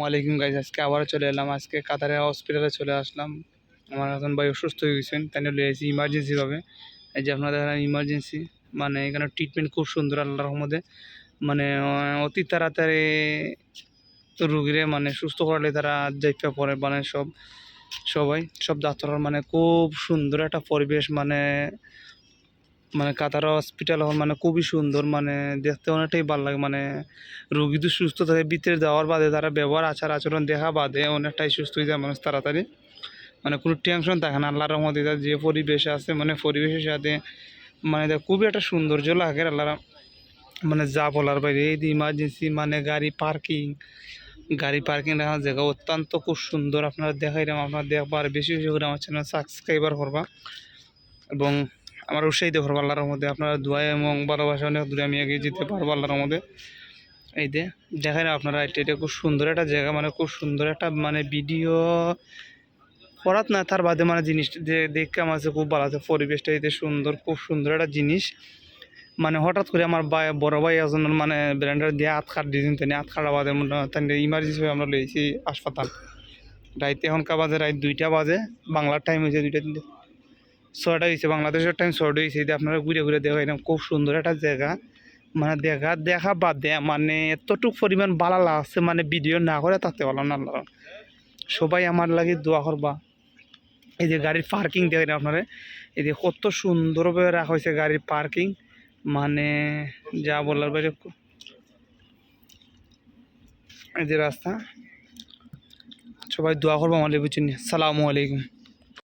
ওয়ালাইকুম গাইজ আজকে আবারও চলে এলাম। আজকে কাতারে হসপিটালে চলে আসলাম। আমার এখন ভাই অসুস্থ হয়ে গেছেন, তাই নিয়ে এসেছি ইমার্জেন্সিভাবে এই যে আপনারা দেখেন ইমার্জেন্সি মানে এখানে ট্রিটমেন্ট খুব সুন্দর, আল্লাহর রহমতে। মানে অতি তাড়াতাড়ি রুগীরে মানে সুস্থ করালে তারা যাইতে পড়ে মানে সব, সবাই, সব ডাক্তার মানে খুব সুন্দর একটা পরিবেশ মানে মানে কাতার হসপিটাল হল মানে খুবই সুন্দর মানে দেখতে অনেকটাই ভালো লাগে। মানে রোগী তো সুস্থ থাকে, ভিতরে যাওয়ার বাদে তারা ব্যবহার, আচার আচরণ দেখা বাদে অনেকটাই সুস্থ হয়ে যায় মানুষ তাড়াতাড়ি। মানে কোনো টেনশন থাকে না, আল্লাহর রহমতে তার যে পরিবেশ আছে মানে পরিবেশের সাথে মানে খুবই একটা সৌন্দর্য লাগে, আল্লাহর মানে যা বলার বাইরে। এই ইমার্জেন্সি মানে গাড়ি পার্কিং গাড়ি পার্কিং রাখার জায়গা অত্যন্ত খুব সুন্দর। আপনারা দেখাইলাম, আপনারা দেখবার, বেশি বেশি করে আমার চ্যানেল সাবস্ক্রাইবার করবা। এবং আমার উৎসাহিত করব আল্লাহর মধ্যে আপনারা দোয়া এবং ভালোবাসা অনেক দূরে আমি এগিয়ে যেতে পারব আল্লাহর মধ্যে এই যে, দেখেন আপনারা, এটা এটা খুব সুন্দর একটা জায়গা মানে খুব সুন্দর একটা মানে ভিডিও করাত না, তার বাদে মানে জিনিসটা যে দেখে আমার খুব ভালো আছে, পরিবেশটা এতে সুন্দর, খুব সুন্দর একটা জিনিস। মানে হঠাৎ করে আমার ভাই, বড় ভাই একজন মানে ব্র্যান্ডার দিয়ে হাত কাট দিয়েছেন, তিনি হাত কাটা বাদে তাই ইমার্জেন্সি আমরা লইছি হাসপাতাল। রাইতে এখনকার বাজে রাত দুইটা বাজে, বাংলার টাইম হয়েছে দুইটা তিনটে। ছয়টা হয়েছে বাংলাদেশের টাইম ছয়টা হয়েছে এটা আপনারা ঘুরে ঘুরে দেখা এরকম খুব সুন্দর একটা জায়গা। মানে দেখা দেখা বাদ মানে এতটুকু পরিমাণ ভালো লাগছে মানে ভিডিও না করে তাতে ভালো না সবাই আমার লাগে দোয়া করবা। এই যে গাড়ির পার্কিং দেখেন আপনারা, এই যে কত সুন্দরভাবে রাখা হয়েছে গাড়ির পার্কিং মানে যা বলার বাইরে এই যে রাস্তা। সবাই দোয়া করব, আমার বুঝছেন সালামু আলাইকুম।